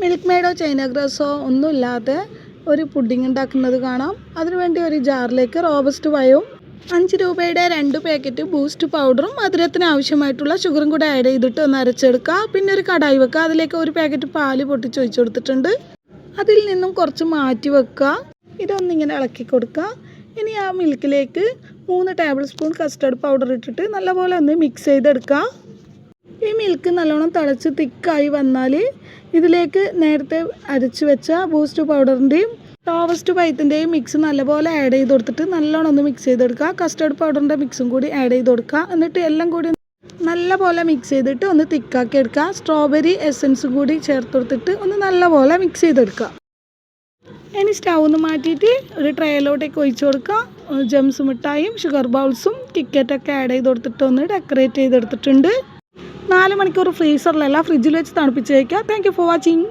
Milk മെയ്ഡോ China ഗ്രാസോ ഒന്നുമില്ലാതെ ഒരു pudding ഉണ്ടാക്കുന്നത് കാണാം. അതിനുവേണ്ടി ഒരു ജാറിലേക്ക് റോബസ്റ്റ് വയവും അഞ്ച് രൂപയുടെ രണ്ട് പാക്കറ്റ് ബൂസ്റ്റ് പൗഡറും മധുരത്തിന് ആവശ്യമായിട്ടുള്ള ഷുഗറും കൂടെ ആഡ് ചെയ്തിട്ട് ഒന്ന് അരച്ചെടുക്കുക പിന്നെ ഒരു കടായി വെക്കുക അതിലേക്ക് ഒരു പാക്കറ്റ് പാൽ പൊട്ടിച്ച് ഒഴിച്ചു കൊടുത്തിട്ടുണ്ട് അതിൽ നിന്നും കുറച്ച് മാറ്റി വെക്കുക. ഇതൊന്നിങ്ങനെ ഇളക്കി കൊടുക്കുക. ഇനി ആ മിൽക്കിലേക്ക് മൂന്ന് ടേബിൾ സ്പൂൺ കസ്റ്റർഡ് പൗഡർ ഇട്ടിട്ട് നല്ലപോലെ ഒന്ന് മിക്സ് ചെയ്തെടുക്കുക മിൽക്ക് നല്ലോണം തിളച്ച് തിക്കായി വന്നാൽ ഇതിലേക്ക് നേരത്തെ അരച്ച് വെച്ച ബൂസ്റ്റ് പൗഡറിന്റെയും ടോവസ്റ്റ് പൈത്തിന്റെയും മിക്സ് നല്ലപോലെ ആഡ് ചെയ്ത് കൊടുത്തിട്ട് നല്ലോണം ഒന്ന് മിക്സ് ചെയ്ത് കൊടുക്കുക. കസ്റ്റർഡ് പൗഡറിന്റെ മിക്സും കൂടി ആഡ് ചെയ്ത് കൊടുക്കുക. എന്നിട്ട് എല്ലാം കൂടി നല്ലപോലെ മിക്സ് ചെയ്തിട്ട് ഒന്ന് തിക്കാക്കി എടുക്കുക. സ്ട്രോബെറി എസൻസും കൂടി ചേർത്ത് കൊടുത്തിട്ട് ഒന്ന് നല്ലപോലെ മിക്സ് ചെയ്തെടുക്കുക ഇനി സ്റ്റൗ ഒന്ന് മാറ്റിയിട്ട് ഒരു ട്രേയിലോട്ടേക്ക് ഒഴിച്ചു കൊടുക്കുക. ജംസ് മിഠായും ഷുഗർ ബൗൾസും ടിക്കറ്റൊക്കെ ആഡ് ചെയ്ത് കൊടുത്തിട്ട് ഒന്ന് ഡെക്കറേറ്റ് ചെയ്തെടുത്തിട്ടുണ്ട് നാല് മണിക്കൂർ ഫ്രീസറിലല്ല ഫ്രിഡ്ജിൽ വെച്ച് തണുപ്പിച്ച് വയ്ക്കുക താങ്ക് ഫോർ വാച്ചിങ്